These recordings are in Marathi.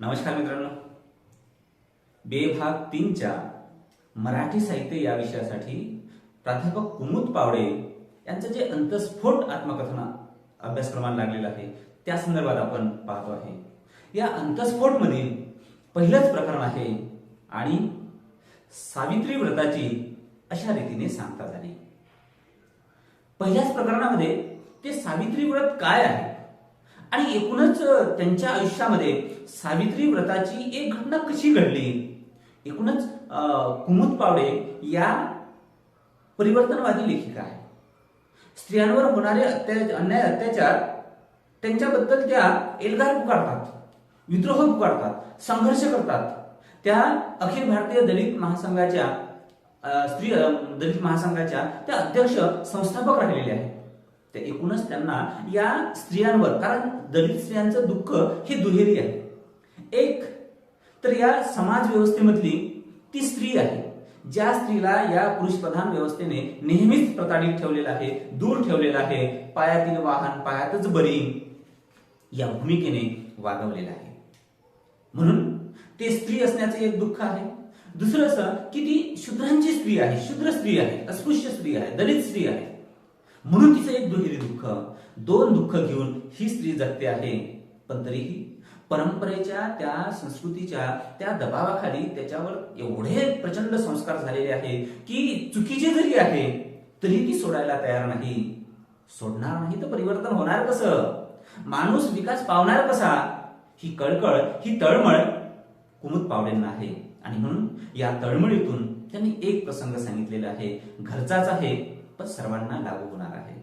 नमस्कार मित्रांनो. बेभाग तीनच्या मराठी साहित्य या विषयासाठी प्राध्यापक कुमुद पावडे यांचं जे अंतस्फोट आत्मकथन अभ्यासक्रमाला लागलेलं आहे त्या संदर्भात आपण पाहतो आहे. या अंतस्फोट पहिलंच प्रकरण आहे आणि सावित्री व्रताची अशा रीतीने सांगता झाली. पहिल्याच प्रकरणामध्ये ते सावित्री व्रत काय आहे? आणि एकूणच त्यांच्या आयुष्यामध्ये सावित्री व्रताची एक घटना कशी घडली? एकूणच कुमुद पावडे या परिवर्तनवादी लेखिका आहे स्त्रियांवर होणारे अन्याय अत्याचार त्यांच्याबद्दल त्या एल्गार पुकारतात विद्रोह पुकारतात संघर्ष करतात. त्या अखिल भारतीय दलित महासंघाच्या स्त्री दलित महासंघाच्या त्या अध्यक्ष संस्थापक राहिलेल्या आहेत. ते एकूणच त्यांना या स्त्रियांवर कारण दलित स्त्रियांचं दुःख हे दुहेरी आहे. एक तर या समाज व्यवस्थेमधली ती स्त्री आहे ज्या स्त्रीला या पुरुषप्रधान व्यवस्थेने नेहमीच प्रताडित ठेवलेलं आहे दूर ठेवलेलं आहे पायातील वाहन पायातच बरी या भूमिकेने वागवलेलं आहे. म्हणून ते स्त्री असण्याचं एक दुःख आहे. दुसरं असं की ती शूद्रांची स्त्री आहे शूद्र स्त्री आहे अस्पृश्य स्त्री आहे दलित स्त्री आहे. म्हणून तिचं एक दुहेरी दुःख दोन दुःख घेऊन ही स्त्री जगते आहे. पण तरीही परंपरेच्या त्या संस्कृतीच्या त्या दबावाखाली त्याच्यावर एवढे प्रचंड संस्कार झालेले आहे की चुकीचे जरी आहे तरी ती सोडायला तयार नाही. सोडणार नाही तर परिवर्तन होणार कसं? माणूस विकास पावणार कसा? ही कळकळ ही तळमळ कुमुद पावडेंना आहे आणि म्हणून या तळमळीतून त्यांनी एक प्रसंग सांगितलेला आहे. घरचाच आहे. पण सर्वांना लागू होणार आहे.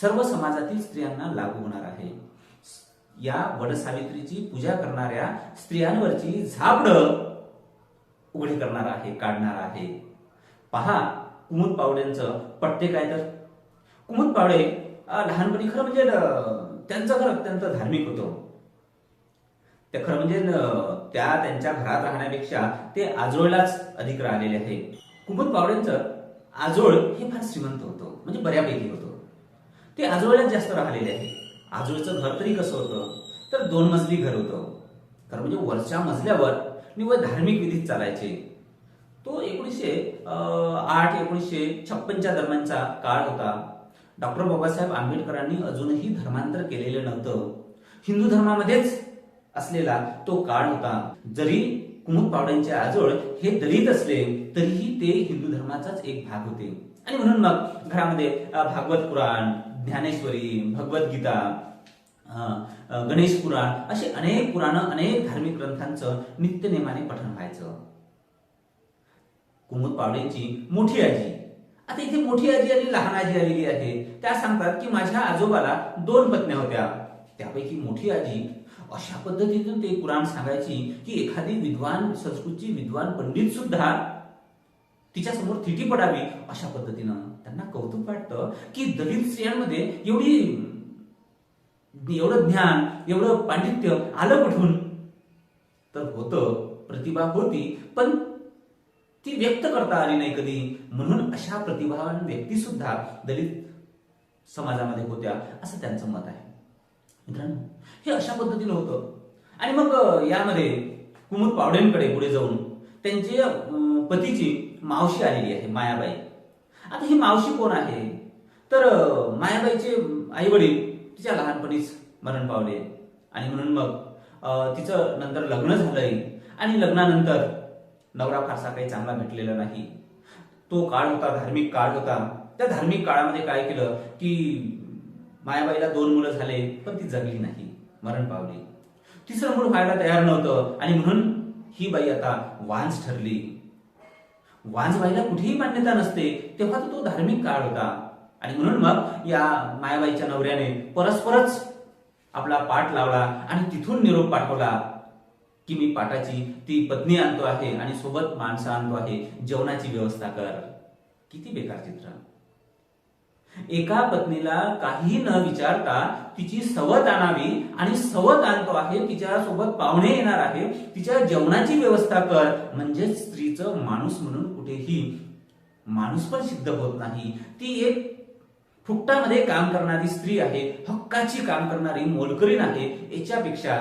सर्व समाजातील स्त्रियांना लागू होणार आहे. या वडसावित्रीची पूजा करणाऱ्या स्त्रियांवरची झापड उघडी करणार आहे काढणार आहे. पहा कुमुद पावड्यांचं पट्टे काय तर. कुमुद पावडे लहानपणी खरं म्हणजे त्यांचं घर अत्यंत धार्मिक होतं. ते खरं म्हणजे त्या त्यांच्या घरात राहण्यापेक्षा ते आजोळलाच अधिक राहिलेले आहे. कुमुद पावड्यांचं आजोळ हे फार श्रीमंत होतं. म्हणजे बऱ्यापैकी होतं. ते आजोळ्यात जास्त राहिलेले आहे आजोळचं घर तरी कसं होतं? तर दोन मजली घर होतं. तर म्हणजे वरच्या मजल्यावर निव्वळ धार्मिक विधीत चालायचे. तो एकोणीसशे आठ एकोणीसशे छप्पनच्या दरम्यानचा काळ होता. डॉक्टर बाबासाहेब आंबेडकरांनी अजूनही धर्मांतर केलेलं नव्हतं. हिंदू धर्मामध्येच असलेला तो काळ होता. जरी कुमुद पावड्यांचे आजोळ हे दलित असले तरीही ते हिंदू धर्माचाच एक भाग होते. आणि म्हणून मग घरामध्ये भागवत पुराण ज्ञानेश्वरी भगवद्गीता गणेश पुराण असे अनेक पुराणं अनेक धार्मिक ग्रंथांचं नित्यनेमाने पठण व्हायचं. कुमुद पावडेंची मोठी आजी. आता इथे मोठी आजी आणि लहान आजी आलेली आहे. त्या सांगतात की माझ्या आजोबाला दोन पत्न्या होत्या. त्यापैकी मोठी आजी अशा पद्धतीतून ते कुराण सांगायची की एखादी विद्वान संस्कृतची विद्वान पंडित सुद्धा तिच्या समोर थिटी पडावी अशा पद्धतीनं त्यांना कौतुक वाटतं की दलित स्त्रियांमध्ये एवढी एवढं ज्ञान एवढं पांडित्य आलं कुठून? तर होतं प्रतिभा होती पण ती व्यक्त करता आली नाही कधी. म्हणून अशा प्रतिभावान व्यक्ती सुद्धा दलित समाजामध्ये होत्या असं त्यांचं मत आहे. मित्रांनो हे अशा पद्धतीनं होतं. आणि मग यामध्ये कुमुद पावडेंकडे पुढे जाऊन त्यांचे पतीची मावशी आलेली आहे मायाबाई. आता ही मावशी कोण आहे? तर मायाबाईचे आई वडील तिच्या लहानपणीच मरण पावले. आणि म्हणून मग तिचं नंतर लग्न झालंय. आणि लग्नानंतर नवरा फारसा काही चांगला भेटलेला नाही. तो काळ होता धार्मिक काळ होता. त्या धार्मिक काळामध्ये काय केलं की मायाबाईला दोन मुलं झाले पण ती जगली नाही. मरण पावली. तिसरं मूल व्हायला तयार नव्हतं आणि म्हणून ही बाई आता वांज ठरली. वांजबाईला कुठेही मान्यता नसते तेव्हा तो धार्मिक काळ होता. आणि म्हणून मग या मायाबाईच्या नवऱ्याने परस्परच आपला पाठ लावला आणि तिथून निरोप पाठवला की मी पाठाची ती पत्नी आणतो आहे आणि सोबत माणसं आणतो आहे. जेवणाची व्यवस्था कर. किती बेकार चित्र. एका पत्नीला काही न विचारता तिची सवत आणावी आणि सवत आणतो आहे तिच्या सोबत पाहुणे येणार आहे तिच्या जेवणाची व्यवस्था कर म्हणजे स्त्रीचं माणूस म्हणून कुठेही माणूस पण सिद्ध होत नाही. ती एक फुकटामध्ये काम करणारी स्त्री आहे हक्काची काम करणारी मोलकरीण आहे. याच्यापेक्षा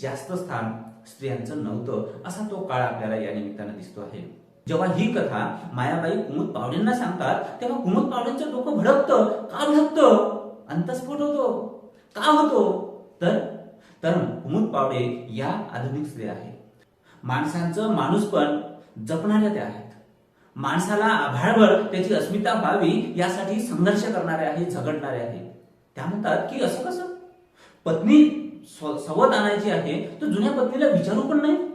जास्त स्थान स्त्रियांचं नव्हतं असा तो काळ आपल्याला या निमित्तानं दिसतो आहे. जेव्हा ही कथा मायाबाई कुमुद पावडेंना सांगतात तेव्हा कुमुद पावडेंचं डोकं भडकतं. का भडकतं? अंतस्फोट होतो. का होतो? तर तर कुमुद पावडे या आधुनिक स्त्री आहे माणसांचं माणूस पण जपणाऱ्या त्या आहेत. माणसाला आभाळभर त्याची अस्मिता व्हावी यासाठी संघर्ष करणारे आहे झगडणारे आहे त्या म्हणतात की असं कसं? पत्नी स्व- सवत आणायची आहे तर जुन्या पत्नीला विचारू पण नाही?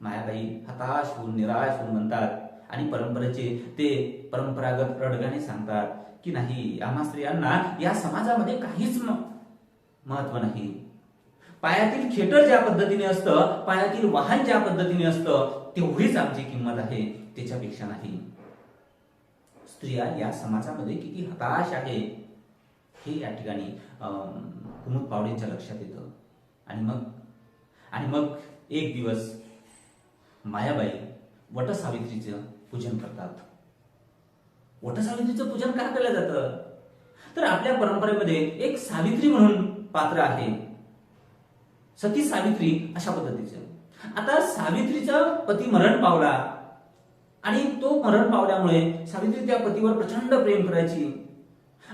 मायाबाई हताश होऊन निराश होऊन म्हणतात आणि परंपरेचे ते परंपरागत रडगाणे सांगतात की नाही आम्हा स्त्रियांना या समाजामध्ये काहीच महत्त्व नाही. पायातील खेटर ज्या पद्धतीने असतं पायातील वाहन ज्या पद्धतीने असतं तेवढीच आमची किंमत आहे त्याच्यापेक्षा नाही. स्त्रिया या समाजामध्ये किती हताश आहे हे या ठिकाणी कुमुद पावडेंच्या लक्षात येतं. आणि मग आणि मग एक दिवस मायाबाई वटसावित्रीचं पूजन करतात. वटसावित्रीचं पूजन का केलं जातं? तर आपल्या परंपरेमध्ये एक सावित्री म्हणून पात्र आहे. सती सावित्री अशा पद्धतीचं. आता सावित्रीचा पती मरण पावला आणि तो मरण पावल्यामुळे सावित्री त्या पतीवर प्रचंड प्रेम करायची.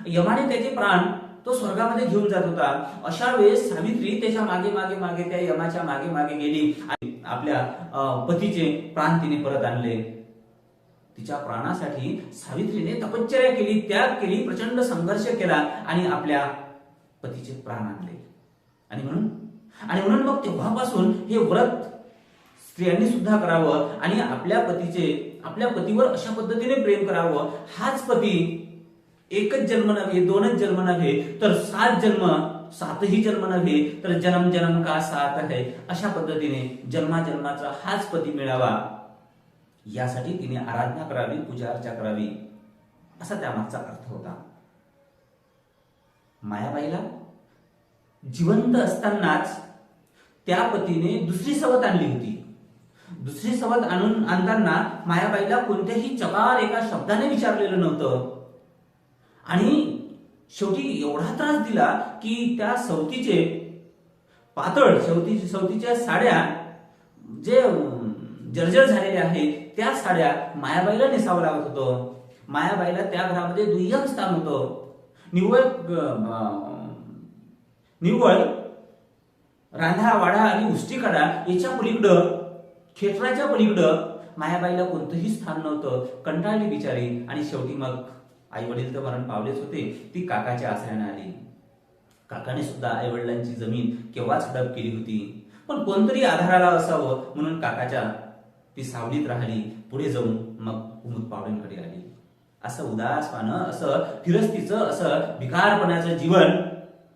यमाने त्याचे प्राण तो स्वर्गामध्ये घेऊन जात होता. अशा वेळेस सावित्री त्याच्यामागे मागे मागे त्या यमाच्या मागे मागे गेली. आणि आपल्या पतीचे प्राण तिने परत आणले. तिच्या प्राणासाठी सावित्रीने तपश्चर्या केली त्याग केली प्रचंड संघर्ष केला आणि आपल्या पतीचे प्राण आणले. आणि म्हणून आणि म्हणून मग तेव्हापासून हे व्रत स्त्रियांनी सुद्धा करावं आणि आपल्या पतीचे आपल्या पतीवर अशा पद्धतीने प्रेम करावं. हाच पती एकच जन्म नव्हे दोनच जन्म नव्हे तर सात जन्म सातही जन्म नव्हे तर जन्म जन्म का सात आहे? अशा पद्धतीने जन्माजन्माचा हाच पती मिळावा. यासाठी तिने आराधना करावी पूजा अर्चा करावी. असा त्यामागचा अर्थ होता. मायाबाईला जिवंत असतानाच त्या पतीने दुसरी सवत आणली होती. दुसरी सवत आणून आणताना मायाबाईला कोणत्याही चकार एका शब्दाने विचारलेलं नव्हतं. आणि शेवटी एवढा त्रास दिला की त्या सवतीचे पातळ सवती सवतीच्या साड्या जे जर्जर झालेल्या आहेत त्या साड्या मायाबाईला नेसावं लागत होतं. मायाबाईला त्या घरामध्ये दुय्यम स्थान होतं. निव्वळ निव्वळ रांधा वाडा आणि उष्टीकडा याच्या पलीकडं खेटराच्या पलीकडं मायाबाईला कोणतंही स्थान नव्हतं. कंटाळली बिचारी आणि शेवटी मग आई वडील तर मरण पावलेच होते. ती काकाच्या आसऱ्याने आली. काकाने सुद्धा आई वडिलांची जमीन केव्हाच हडप केली होती? पण कोणतरी आधाराला असावं म्हणून काकाच्या ती सावलीत राहिली. पुढे जाऊन मग कुमुद पावड्यांकडे आली. असं उदासवानं असं फिरस्तीचं असं भिकारपणाचं जीवन.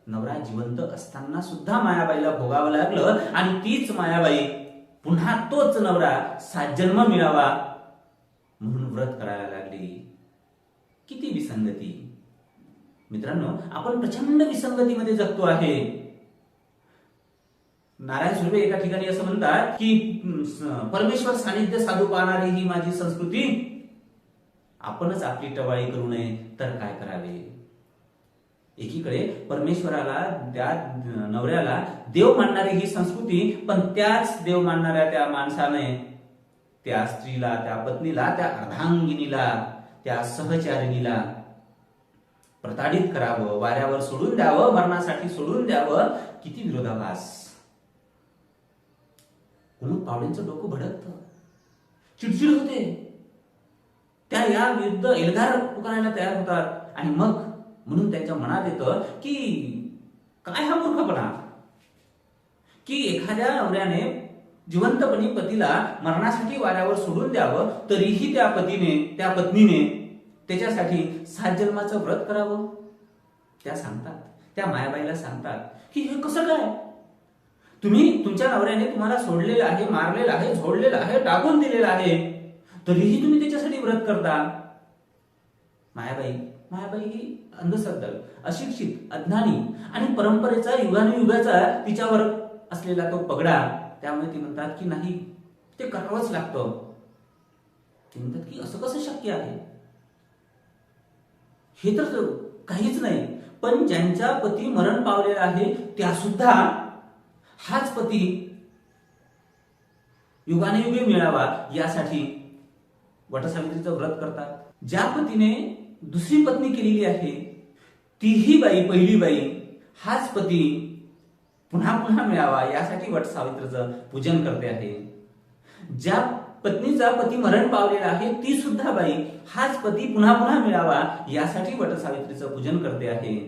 नवरा जिवंत असताना सुद्धा मायाबाईला भोगावं लागलं आणि तीच मायाबाई पुन्हा तोच नवरा सात जन्म मिळावा म्हणून व्रत करायला लागली. किती विसंगती? मित्रांनो आपण प्रचंड विसंगतीमध्ये जगतो आहे. नारायण सुर्वे एका ठिकाणी असं म्हणतात की परमेश्वर सानिध्य साधू पाहणारी ही माझी संस्कृती. आपणच आपली टवाळी करू नये तर काय करावे? एकीकडे परमेश्वराला त्या नवऱ्याला देव मानणारी ही संस्कृती पण त्याच देव मानणाऱ्या त्या माणसाने त्या स्त्रीला त्या पत्नीला त्या अर्धांगिनीला त्या सहचारिणीला प्रताडित करावं वाऱ्यावर सोडून द्यावं मरणासाठी सोडून द्यावं. किती विरोधाभास. म्हणून पावडेंचं डोकं भडकत. चिडचिड होते. त्या या विरुद्ध एल्गार पुकारायला तयार होतात. आणि मग म्हणून त्यांच्या मनात येतं की काय हा मूर्खपणा? की एखाद्या नवऱ्याने जिवंतपणी पतीला मरणासाठी वाऱ्यावर सोडून द्यावं तरीही त्या पतीने त्या पत्नीने त्याच्यासाठी सात जन्माचं व्रत करावं. त्या सांगतात त्या मायाबाईला सांगतात की हे कसं काय? तुम्ही तुमच्या नवऱ्याने तुम्हाला सोडलेलं आहे मारलेलं आहे झोडलेलं आहे टाकून दिलेलं आहे तरीही तुम्ही त्याच्यासाठी व्रत करता. मायाबाई मायाबाई ही अंधश्रद्धा अशिक्षित अज्ञानी आणि परंपरेचा युगानुयुगाचा तिच्यावर असलेला तो पगडा त्यामुळे ती म्हणतात की नाही ते करावंच लागतं. ते म्हणतात की असं कसं शक्य आहे? हे तर काहीच नाही पण ज्यांचा पती मरण पावलेला आहे त्या सुद्धा हाच पती युगाने मिळावा यासाठी वटसावित्रीचं व्रत करतात. ज्या पतीने दुसरी पत्नी केलेली आहे तीही बाई पहिली बाई हाच पती पुन्हा पुन्हा मिळावा यासाठी वटसावित्रीचं पूजन करते आहे. ज्या पत्नीचा पती मरण पावलेला आहे ती सुद्धा बाई हाच पती पुन्हा पुन्हा मिळावा यासाठी वटसावित्रीचं पूजन करते आहे.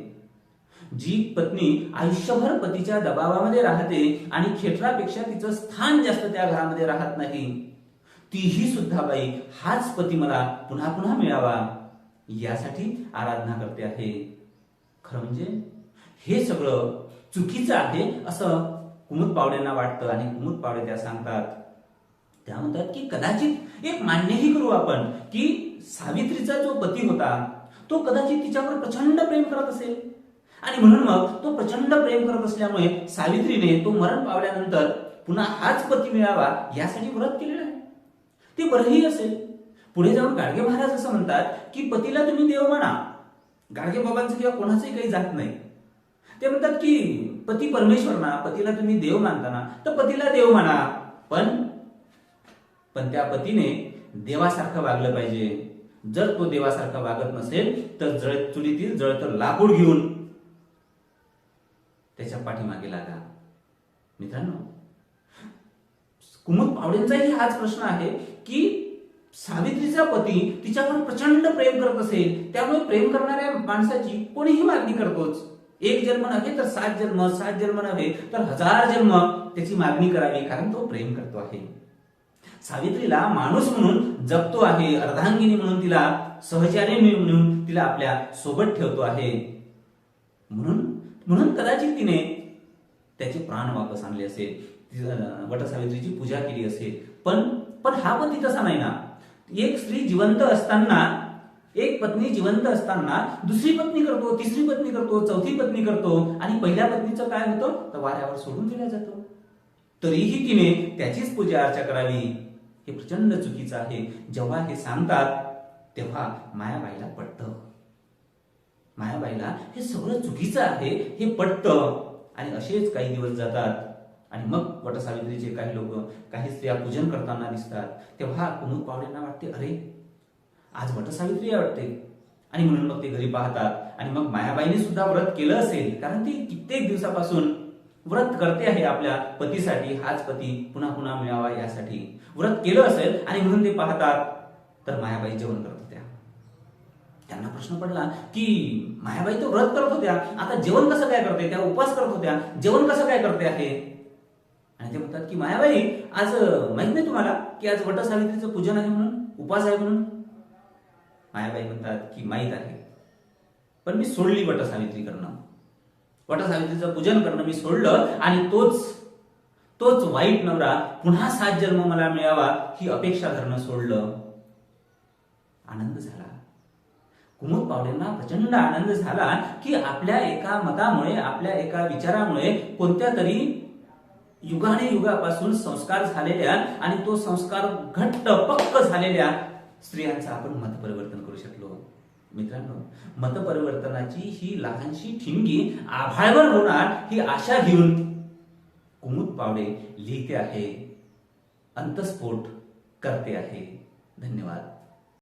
जी पत्नी आयुष्यभर पतीच्या दबावामध्ये राहते आणि खेटरापेक्षा तिचं स्थान जास्त त्या घरामध्ये राहत नाही तीही सुद्धा बाई हाच पती मला पुन्हा पुन्हा मिळावा यासाठी आराधना करते आहे. खरं म्हणजे हे सगळं चुकीचं आहे असं कुमुद पावड्यांना वाटतं आणि कुमुद पावडे त्या सांगतात. त्या म्हणतात की कदाचित एक मान्यही करू आपण की सावित्रीचा जो पती होता तो कदाचित तिच्यावर प्रचंड प्रेम करत असेल. आणि म्हणून मग तो प्रचंड प्रेम करत असल्यामुळे सावित्रीने तो मरण पावल्यानंतर पुन्हा हाच पती मिळावा यासाठी व्रत केलेलं आहे. ते बरंही असेल. पुढे जाऊन गाडगे महाराज असं म्हणतात की पतीला तुम्ही देव म्हणा गाडगे बाबांचं किंवा कोणाचंही काही जात नाही. ते म्हणतात की पती परमेश्वर ना पतीला तुम्ही देव मानताना तर पतीला देव म्हणा. पण पण त्या पतीने देवासारखं वागलं पाहिजे. जर तो देवासारखा वागत नसेल तर जळ चुलीतील जळतं लाकूड घेऊन त्याच्या पाठीमागे लागा. मित्रांनो कुमुद पावडेंचाही हाच प्रश्न आहे की सावित्रीचा पती तिच्यावर प्रचंड प्रेम करत असेल त्यामुळे प्रेम करणाऱ्या माणसाची कोणीही मागणी करतोच. एक जन्म नव्हे तर सात जन्म सात जन्म नव्हे तर हजार जन्म त्याची मागणी करावी कारण तो प्रेम करतो आहे. सावित्रीला माणूस म्हणून जगतो आहे अर्धांगिनी म्हणून तिला सहचार्य म्हणून तिला आपल्यासोबत ठेवतो आहे. म्हणून म्हणून कदाचित तिने त्याचे प्राण वापस आणले असेल वटसावित्रीची पूजा केली असेल. पण पण हा पती तसा नाही ना. एक स्त्री जिवंत असताना एक पत्नी जिवंत असताना दुसरी पत्नी करतो तिसरी पत्नी करतो चौथी पत्नी करतो आणि पहिल्या पत्नीचं काय होतं? तर वाऱ्यावर सोडून दिला जातो. तरीही तिने त्याचीच पूजा अर्चा करावी. हे प्रचंड चुकीचं आहे. जेव्हा हे सांगतात तेव्हा मायाबाईला पटतं. मायाबाईला हे सगळं चुकीचं आहे हे पटतं. आणि असेच काही दिवस जातात. आणि मग वटसावित्रीचे काही लोक काही स्त्रिया पूजन करताना दिसतात. तेव्हा कुमुद पावडेंना वाटते अरे आज वटसावित्री सावित्री वाटते आणि म्हणून मग ते घरी पाहतात. आणि मग मायाबाईने सुद्धा व्रत केलं असेल कारण ती कित्येक दिवसापासून व्रत करते आहे आपल्या पतीसाठी. हाच पती पुन्हा पुन्हा मिळावा यासाठी. व्रत केलं असेल आणि म्हणून ते पाहतात तर मायाबाई जेवण करत होत्या. त्यांना प्रश्न पडला की मायाबाई तर व्रत करत होत्या. आता जेवण कसं काय करते? त्या उपवास करत होत्या. जेवण कसं काय करते आहे? आणि ते म्हणतात की मायाबाई आज माहीत नाही तुम्हाला की आज वट सावित्रीचं पूजन आहे म्हणून? उपवास आहे म्हणून? मायाबाई म्हणतात की माहीत आहे. पण मी सोडली वट सावित्री करणं. वट सावित्रीचं पूजन करणं मी सोडलं आणि तोच तोच वाईट नवरा पुन्हा सात जन्म मला मिळावा ही अपेक्षा धरणं सोडलं. आनंद झाला. कुमुद पावडेंना प्रचंड आनंद झाला की आपल्या एका मतामुळे आपल्या एका विचारामुळे कोणत्या तरी युगाने युगापासून संस्कार झालेल्या आणि तो संस्कार घट्ट पक्क झालेल्या स्त्रियांचं आपण मतपरिवर्तन करू शकलो. मित्रांनो मतपरिवर्तनाची ही लहानशी ठिणगी आभाळवर होणार ही आशा घेऊन कुमुद पावडे लिहिते आहे अंतस्फोट करते आहे. धन्यवाद.